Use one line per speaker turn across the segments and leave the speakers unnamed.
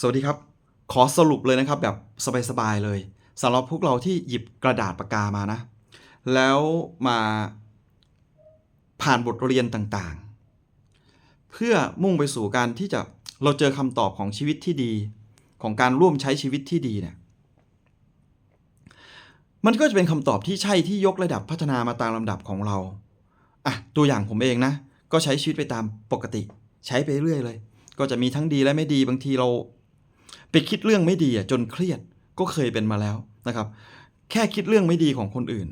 สวัสดีครับ ขอสรุปเลยนะครับแบบสบายๆเลยสำหรับพวกเราที่หยิบกระดาษปากกามานะ แล้วมาผ่านบทเรียนต่างๆ เพื่อมุ่งไปสู่การที่จะเราเจอคำตอบของชีวิตที่ดีของการร่วมใช้ชีวิตที่ดีเนี่ยมันก็จะเป็นคำตอบที่ใช่ที่ยกระดับพัฒนามาตามลำดับของเราอะตัวอย่างผมเองนะ ก็ใช้ชีวิตไปตามปกติ ใช้ไปเรื่อยเลย ก็จะมีทั้งดีและไม่ดีบางทีเรา ไปคิดเรื่องไม่ดีจนเครียดก็เคยเป็นมาแล้วนะครับ แค่คิดเรื่องไม่ดีของคนอื่น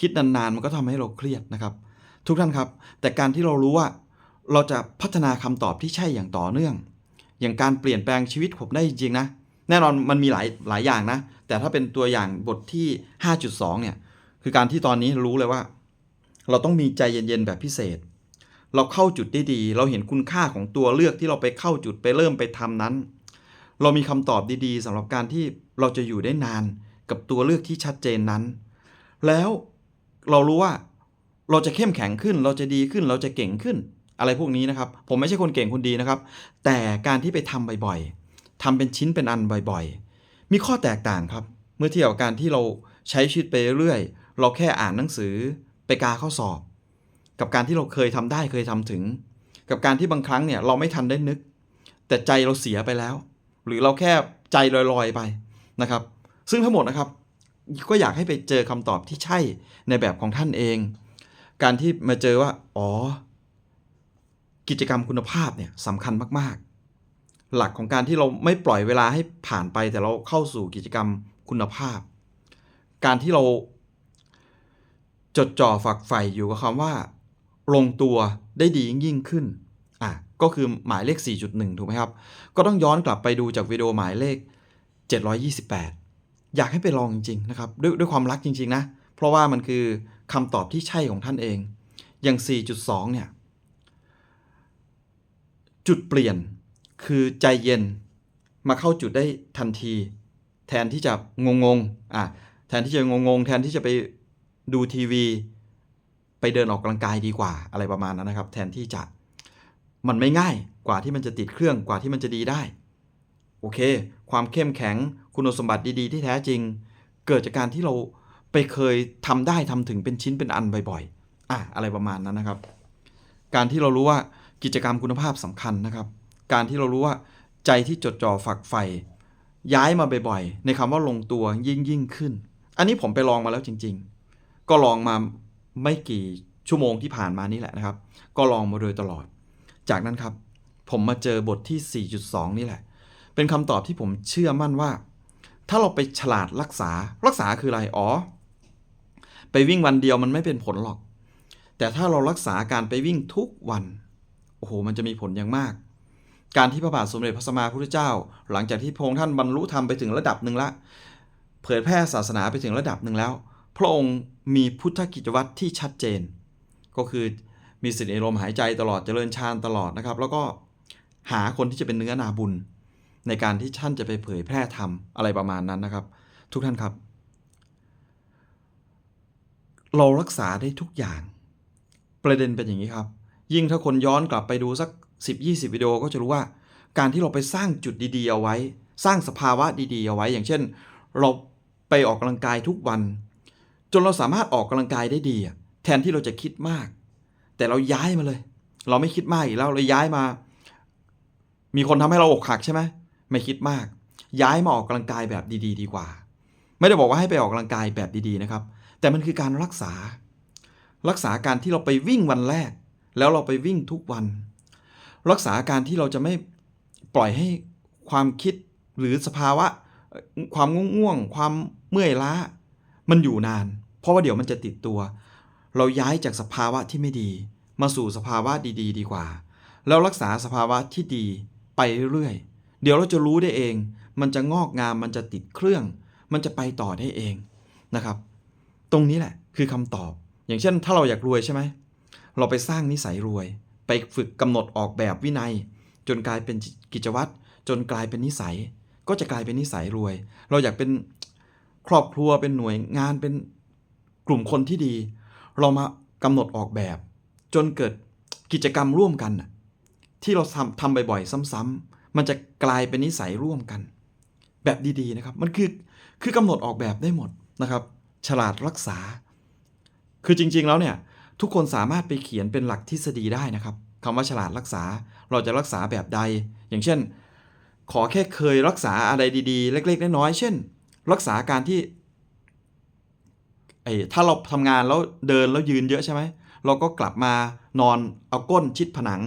คิดนานๆมันก็ทำให้เราเครียดนะครับ ทุกท่านครับ แต่การที่เรารู้ว่า เราจะพัฒนาคำตอบที่ใช่อย่างต่อเนื่อง อย่างการเปลี่ยนแปลงชีวิตผมได้จริงๆนะแน่นอนมันมีหลายหลายอย่างนะ แต่ถ้าเป็นตัวอย่างบทที่ 5.2 เนี่ย คือการที่ตอนนี้รู้เลยว่า เราต้องมีใจเย็นๆแบบพิเศษ เราเข้าจุดได้ดี เราเห็นคุณค่าของตัวเลือกที่เราไปเข้าจุดไปเริ่มไปทำนั้น เรามีคำตอบดีๆสำหรับการที่เราจะอยู่ได้นานกับตัวเลือกที่ชัดเจนนั้น แล้วเรารู้ว่าเราจะเข้มแข็งขึ้น เราจะดีขึ้น เราจะเก่งขึ้น อะไรพวกนี้นะครับ ผมไม่ใช่คนเก่งคนดีนะครับ แต่การที่ไปทำบ่อยๆทำเป็นชิ้นเป็นอันบ่อยๆ มีข้อแตกต่างครับ เมื่อเทียบกับการที่เราใช้ชีวิตไปเรื่อยเราแค่อ่านหนังสือไปกาข้อสอบ กับการที่เราเคยทำได้เคยทำถึง กับการที่บางครั้งเนี่ยเราไม่ทันได้นึก แต่ใจเราเสียไปแล้ว หรือเราแค่ใจลอยๆไปนะครับ ซึ่งทั้งหมดนะครับ ก็อยากให้ไปเจอคำตอบที่ใช่ในแบบของท่านเอง การที่มาเจอว่า อ๋อ กิจกรรมคุณภาพเนี่ยสำคัญมากๆ หลักของการที่เราไม่ปล่อยเวลาให้ผ่านไปแต่เราเข้าสู่กิจกรรมคุณภาพ การที่เราจดจ่อฝักใฝ่อยู่กับคำว่า ลงตัวได้ดียิ่งขึ้น ก็คือหมายเลข 4.1 ถูกไหมครับ ก็ต้องย้อนกลับไปดูจากวิดีโอหมายเลข 728 อยากให้ไปลองจริงๆนะครับด้วยด้วยความรักจริงๆนะ เพราะว่ามันคือคำตอบที่ใช่ของท่านเอง อย่าง 4.2 เนี่ย จุดเปลี่ยนคือใจเย็นมาเข้าจุดได้ทันที แทนที่จะงงๆอะแทนที่จะงงๆแทนที่จะไปดูทีวี ไปเดินออกกำลังกายดีกว่าอะไรประมาณนั้นนะครับ แทนที่จะ มันไม่ง่ายกว่าที่มันจะติดเครื่องกว่าที่มันจะดีได้ โอเค ความเข้มแข็งคุณสมบัติดีๆ ที่แท้จริง เกิดจากการที่เราไปเคยทำได้ทำถึงเป็นชิ้นเป็นอันบ่อยๆอะอะไรประมาณนั้นนะครับ การที่เรารู้ว่ากิจกรรมคุณภาพสำคัญนะครับ การที่เรารู้ว่าใจที่จดจ่อฝักใฝ่ย้ายมาบ่อยๆ ในคำว่าลงตัวยิ่งยิ่งขึ้น อันนี้ผมไปลองมาแล้วจริง ๆ ก็ลองมาไม่กี่ชั่วโมงที่ผ่านมานี่แหละนะครับ ก็ลองมาโดยตลอด จากนั้นครับ ผมมาเจอบทที่ 4.2 นี่แหละ เป็นคำตอบที่ผมเชื่อมั่นว่า ถ้าเราไปฉลาดรักษารักษาคืออะไรอ๋อ ไปวิ่งวันเดียวมันไม่เป็นผลหรอก แต่ถ้าเรารักษาการไปวิ่งทุกวัน โอ้โห มันจะมีผลอย่างมาก การที่พระบาทสมเด็จพระสัมมาสัมพุทธเจ้า หลังจากที่พระองค์ท่านบรรลุธรรมไปถึงระดับหนึ่งละเผยแพร่ศาสนาไปถึงระดับหนึ่งแล้ว พระองค์มีพุทธกิจวัตรที่ชัดเจน ก็คือ มีสิทธิในลมหายใจตลอดเจริญฌานตลอดนะครับ แล้วก็หาคนที่จะเป็นเนื้อนาบุญ ในการที่ท่านจะไปเผยแพร่ธรรมอะไรประมาณนั้นนะครับ ทุกท่านครับ เรารักษาได้ทุกอย่าง ประเด็นเป็นอย่างนี้ครับ ยิ่งถ้าคนย้อนกลับไปดูสัก 10-20 วิดีโอก็จะรู้ว่า การที่เราไปสร้างจุดดีๆเอาไว้ สร้างสภาวะดีๆเอาไว้ อย่างเช่น เราไปออกกำลังกายทุกวัน จนเราสามารถออกกำลังกายได้ดี แทนที่เราจะคิดมาก แต่เราย้ายมาเลย เราไม่คิดมากอีกแล้วเราย้ายมา มีคนทำให้เราอกหักใช่ไหมไม่คิดมาก ย้ายมาออกกำลังกายแบบดี ๆ ดีกว่า ไม่ได้บอกว่าให้ไปออกกำลังกายแบบดีๆนะครับ แต่มันคือการรักษา รักษาการที่เราไปวิ่งวันแรก แล้วเราไปวิ่งทุกวัน รักษาการที่เราจะไม่ปล่อยให้ความคิดหรือสภาวะ ความง่วงๆความเมื่อยล้า มันอยู่นาน เพราะว่าเดี๋ยวมันจะติดตัว เราย้ายจากสภาวะที่ไม่ดี มาสู่สภาวะดีๆดีกว่า แล้วรักษาสภาวะที่ดีไปเรื่อยๆ เดี๋ยวเราจะรู้ได้เอง มันจะงอกงาม มันจะติดเครื่อง มันจะไปต่อได้เองนะครับ ตรงนี้แหละคือคำตอบ อย่างเช่น ถ้าเราอยากรวยใช่ไหม เราไปสร้างนิสัยรวย ไปฝึกกำหนดออกแบบวินัย จนกลายเป็นกิจวัตร จนกลายเป็นนิสัย ก็จะกลายเป็นนิสัยรวย เราอยากเป็นครอบครัว เป็นหน่วยงาน เป็นกลุ่มคนที่ดี เรามากำหนดออกแบบ จนเกิดกิจกรรมร่วมกันที่เราทำทำบ่อยๆ ซ้ำๆมันจะกลายเป็นนิสัยร่วมกัน แบบดีๆนะครับ มันคือคือกำหนดออกแบบได้หมดนะครับ ฉลาดรักษา คือจริงๆแล้วเนี่ยทุกคนสามารถไปเขียนเป็นหลักทฤษฎีได้นะครับคำว่าฉลาดรักษาเราจะรักษาแบบใด อย่างเช่น ขอแค่เคยรักษาอะไรดีๆ เล็ก ๆ น้อยๆเช่น รักษาการที่ ไอ้ถ้าเราทำงานแล้วเดินแล้วยืนเยอะใช่ไหมเราก็กลับมานอนเอาก้นชิดผนัง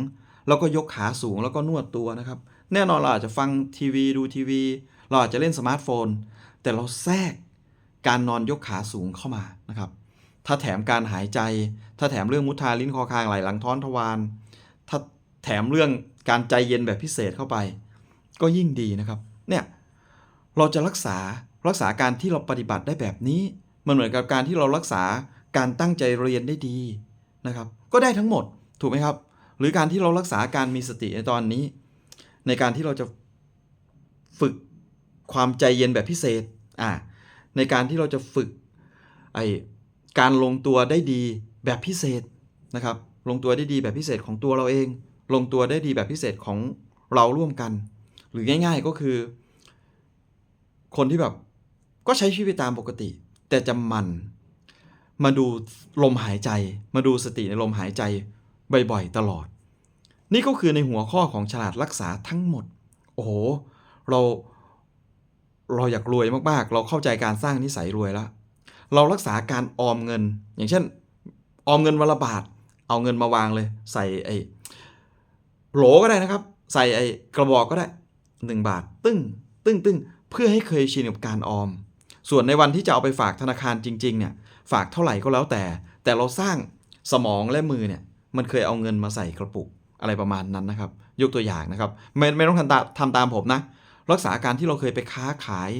แล้วก็ยกขาสูงแล้วก็นวดตัวนะครับ แน่นอนเราอาจจะฟังทีวีดูทีวี เราอาจจะเล่นสมาร์ทโฟน แต่เราแทรกการนอนยกขาสูงเข้ามานะครับ ถ้าแถมการหายใจ ถ้าแถมเรื่องมุทาลิ้นคอคางไหลหลังท้อนทวารถ้าแถมเรื่องการใจเย็นแบบพิเศษเข้าไป ก็ยิ่งดีนะครับ เนี่ยเราจะรักษารักษาการที่เราปฏิบัติได้แบบนี้ มันเหมือนกับการที่เรารักษาการตั้งใจเรียนได้ดีนะครับ ก็ได้ทั้งหมดถูกไหมครับ หรือการที่เรารักษาการมีสติในตอนนี้ ในการที่เราจะฝึกความใจเย็นแบบพิเศษอ่าในการที่เราจะฝึกไอการลงตัวได้ดีแบบพิเศษนะครับ ลงตัวได้ดีแบบพิเศษของตัวเราเอง ลงตัวได้ดีแบบพิเศษของเราร่วมกัน หรือง่าย ๆก็คือ คนที่แบบก็ใช้ชีวิตตามปกติ แต่จะมัน มาดูลมหายใจ มาดูสติในลมหายใจบ่อยๆตลอด นี่ก็คือในหัวข้อของฉลาดรักษาทั้งหมด โอ้โห เราเราอยากรวยมากๆ เราเข้าใจการสร้างนิสัยรวยแล้ว เรารักษาการออมเงิน อย่างเช่น ออมเงินวันละบาท เอาเงินมาวางเลย ใส่ไอ้โหลก็ได้นะครับ ใส่ไอ้กระบอกก็ได้ 1 บาท ตึ้ง ตึ้งตึ้งเพื่อให้เคยชินกับการออม ส่วนในวันที่จะเอาไปฝากธนาคารจริง ๆ เนี่ย ฝากเท่าไหร่ก็แล้วแต่ แต่เราสร้างสมองและมือเนี่ยมันเคยเอาเงินมาใส่กระปุกอะไรประมาณนั้นนะครับ ยกตัวอย่างนะครับ ไม่ไม่ต้องทำตามทำตามผมนะ รักษาการที่เราเคยไปค้าขาย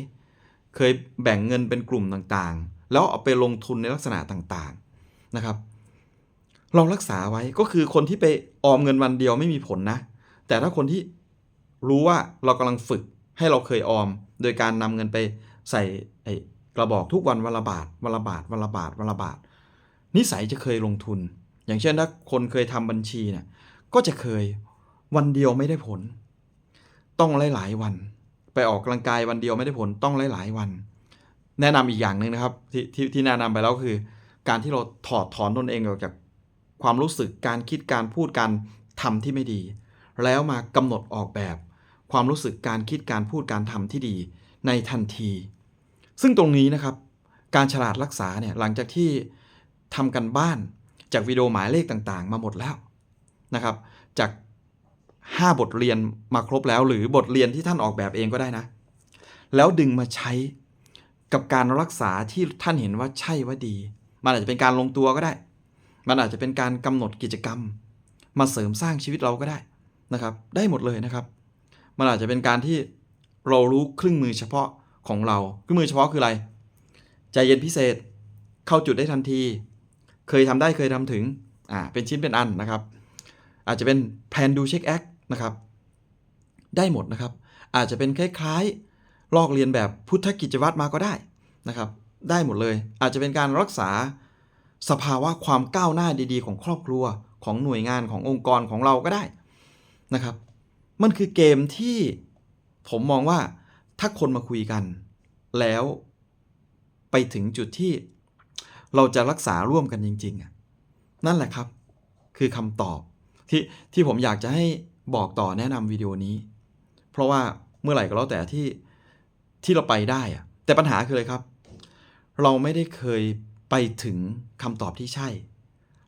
เคยแบ่งเงินเป็นกลุ่มต่างๆ แล้วเอาไปลงทุนในลักษณะต่างๆนะครับ เรารักษาไว้ก็คือคนที่ไปออมเงินวันเดียวไม่มีผลนะ แต่ถ้าคนที่รู้ว่าเรากำลังฝึกให้เราเคยออม โดยการนำเงินไป ใส่ไอ้กระบอกทุกวันวันละบาทวันละบาทวันละบาทวันละบาทนิสัยจะเคยลงทุน อย่างเช่นถ้าคนเคยทำบัญชีเนี่ยก็จะเคยวันเดียวไม่ได้ผล ต้องหลายๆวัน ไปออกกำลังกายวันเดียวไม่ได้ผลต้องหลายๆวัน แนะนำอีกอย่างหนึ่งนะครับทที่ที่แนะนำไปแล้วคือ การที่เราถอดถอนตนเองออกจากความรู้สึกการคิดการพูดการทำที่ไม่ดี แล้วมากำหนดออกแบบ ความรู้สึกการคิดการพูดการทำที่ดี ในทันที ซึ่งตรงนี้นะครับ การฉลาดรักษาเนี่ยหลังจากที่ทำกันบ้านจากวิดีโอหมายเลขต่างๆ มาหมดแล้วนะครับ จาก 5 บทเรียนมาครบแล้ว หรือบทเรียนที่ท่านออกแบบเองก็ได้นะ แล้วดึงมาใช้กับการรักษาที่ท่านเห็นว่าใช่ว่าดี มันอาจจะเป็นการลงตัวก็ได้ มันอาจจะเป็นการกำหนดกิจกรรม มาเสริมสร้างชีวิตเราก็ได้นะครับ ได้หมดเลยนะครับ มันอาจจะเป็นการที่เรารู้เครื่องมือเฉพาะ ของเราเครื่องมือเฉพาะคืออะไร ใจเย็นพิเศษ เข้าจุดได้ทันที เคยทำได้เคยทำถึง อ่า เป็นชิ้นเป็นอันนะครับ อาจจะเป็นแพนดูเช็คแอคนะครับ ได้หมดนะครับ อาจจะเป็นคล้ายๆ ลอกเรียนแบบพุทธกิจวัตรมาก็ได้นะครับ ได้หมดเลย อาจจะเป็นการรักษาสภาวะความก้าวหน้าดีๆ ของครอบครัวของหน่วยงานขององค์กรของเราก็ได้นะครับ มันคือเกมที่ผมมองว่าถ้าคนมาคุยกัน แล้วไปถึงจุดที่เราจะรักษาร่วมกันจริงๆ นั่นแหละครับ คือคำตอบที่ที่ผมอยากจะให้บอกต่อแนะนำวิดีโอนี้ เพราะว่าเมื่อไหร่ก็แล้วแต่ที่ที่เราไปได้อะแต่ปัญหาคืออะไรครับ เราไม่ได้เคยไปถึงคำตอบที่ใช่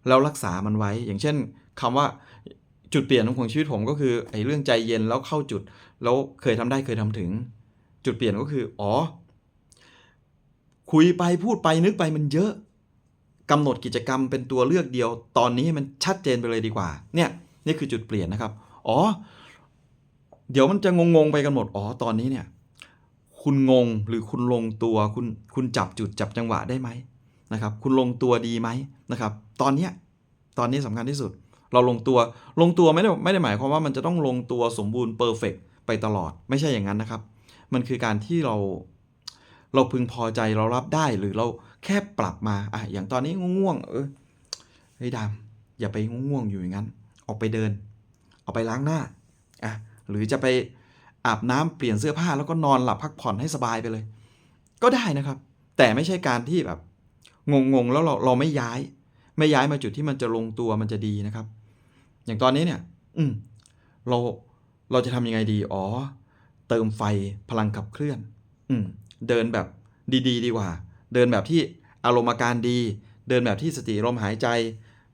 แล้วรักษามันไว้ อย่างเช่นคำว่าจุดเปลี่ยนของชีวิตผมก็คือไอ้เรื่องใจเย็นแล้วเข้าจุด แล้วเคยทำได้เคยทำถึง จุดเปลี่ยนก็คือ อ๋อ คุยไปพูดไปนึกไปมันเยอะกำหนดกิจกรรมเป็นตัวเลือกเดียว ตอนนี้ให้มันชัดเจนไปเลยดีกว่า เนี่ยนี่คือจุดเปลี่ยนนะครับ อ๋อ เดี๋ยวมันจะงงๆไปกันหมด อ๋อ ตอนนี้เนี่ย คุณงงหรือคุณลงตัว คุณคุณจับจุดจับจังหวะได้ไหมนะครับ คุณลงตัวดีไหมนะครับ ตอนเนี้ยตอนนี้สำคัญที่สุด เราลงตัว ลงตัวไม่ได้ไม่ได้หมายความว่ามันจะต้องลงตัวสมบูรณ์เพอร์เฟกไปตลอด ไม่ใช่อย่างนั้นนะครับ มันคือการที่เรา เราพึงพอใจเรารับได้หรือเราแค่ปรับมาอะอย่างตอนนี้ง่วงเออเฮ้ยดำอย่าไปง่วงอยู่อย่างนั้น ออกไปเดิน ออกไปล้างหน้าอะหรือจะไปอาบน้ำเปลี่ยนเสื้อผ้าแล้วก็นอนหลับพักผ่อนให้สบายไปเลย ก็ได้นะครับ แต่ไม่ใช่การที่แบบงงๆแล้วเราเราไม่ย้าย ไม่ย้ายมาจุดที่มันจะลงตัวมันจะดีนะครับ อย่างตอนนี้เนี่ย อืมเราเราจะทำยังไงดี อ๋อ เติมไฟพลังขับเคลื่อน อืม เดินแบบดีๆดีกว่า เดินแบบที่อารมณ์อาการดี เดินแบบที่สติลมหายใจ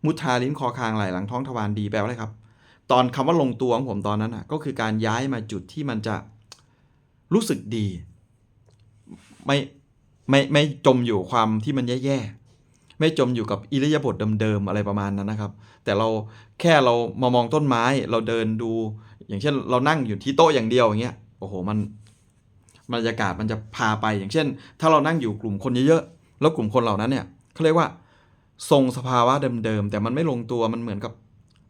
มุทาลิ้นคอคางไหลหลังท้องทวารดีแปลว่าอะไรครับ ตอนคำว่าลงตัวของผมตอนนั้นอะก็คือการย้ายมาจุดที่มันจะรู้สึกดี ไม่ไม่ไม่จมอยู่ความที่มันแย่ๆไม่จมอยู่กับอิริยาบถเดิมๆอะไรประมาณนั้นนะครับ แต่เราแค่เรามามองต้นไม้เราเดินดู อย่างเช่นเรานั่งอยู่ที่โต๊ะอย่างเดียวอย่างเงี้ยโอ้โหมัน บรรยากาศมันจะพาไปอย่างเช่น ถ้าเรานั่งอยู่กลุ่มคนเยอะๆแล้วกลุ่มคนเหล่านั้นเนี่ยเขาเรียกว่าทรงสภาวะเดิมๆแต่มันไม่ลงตัวมันเหมือนกับ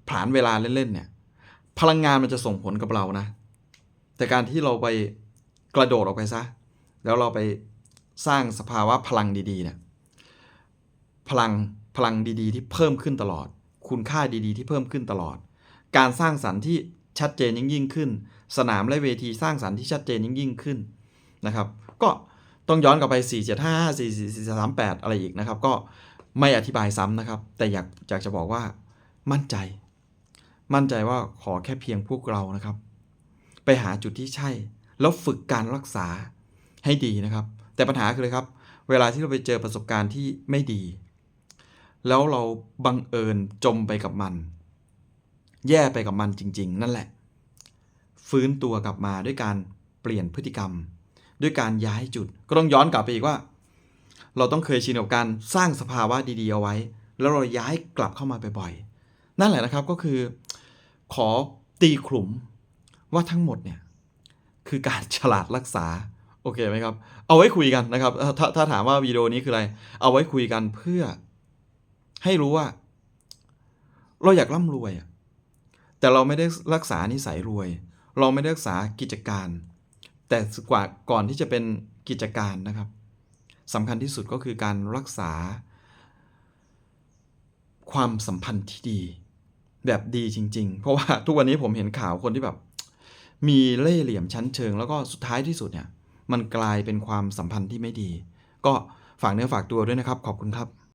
ผลานเวลาเล่นๆเนี่ยพลังงานมันจะส่งผลกับเรานะ แต่การที่เราไปกระโดดออกไปซะ แล้วเราไปสร้างสภาวะพลังดีๆเนี่ยพลังพลังดีๆ ที่เพิ่มขึ้นตลอด คุณค่าดีๆ ที่เพิ่มขึ้นตลอด การสร้างสรรค์ที่ชัดเจนยิ่งยิ่งขึ้น สนามและเวทีสร้างสรรค์ที่ชัดเจนยิ่งยิ่งขึ้น นะครับ ก็ต้องย้อนกลับไป 4 7 5 4 4 4 3 8 อะไรอีกนะครับ ก็ไม่อธิบายซ้ำนะครับ แต่อยากอยากจะบอกว่ามั่นใจ มั่นใจว่าขอแค่เพียงพวกเรานะครับ ไปหาจุดที่ใช่ แล้วฝึกการรักษาให้ดีนะครับ แต่ปัญหาคือเลยครับ เวลาที่เราไปเจอประสบการณ์ที่ไม่ดี แล้วเราบังเอิญจมไปกับมัน แย่ไปกับมันจริง ๆ นั่นแหละ ฟื้นตัวกลับมาด้วยการเปลี่ยนพฤติกรรม ด้วยการย้ายจุด ก็ต้องย้อนกลับไปอีกว่า เราต้องเคยชินกับการสร้างสภาวะดีๆเอาไว้ แล้วเราย้ายกลับเข้ามาบ่อยๆนั่นแหละนะครับก็คือ ขอตีขลุ่มว่าทั้งหมดเนี่ยคือการฉลาดรักษาโอเคไหมครับ เอาไว้คุยกันนะครับ ถ้าถ้าถามว่าวิดีโอนี้คืออะไร เอาไว้คุยกันเพื่อ ให้รู้ว่า เราอยากร่ำรวยแต่เราไม่ได้รักษานิสัยรวย เราไม่ได้รักษากิจการ แต่กว่าก่อนที่จะเป็นกิจการนะครับสำคัญที่สุดก็คือการรักษา ความสัมพันธ์ที่ดี แบบดีจริง ๆ เพราะว่าทุกวันนี้ผมเห็นข่าวคนที่แบบ มีเล่ห์เหลี่ยมชั้นเชิง แล้วก็สุดท้ายที่สุดเนี่ย มันกลายเป็นความสัมพันธ์ที่ไม่ดี ก็ฝากเนื้อฝากตัวด้วยนะครับ ขอบคุณครับ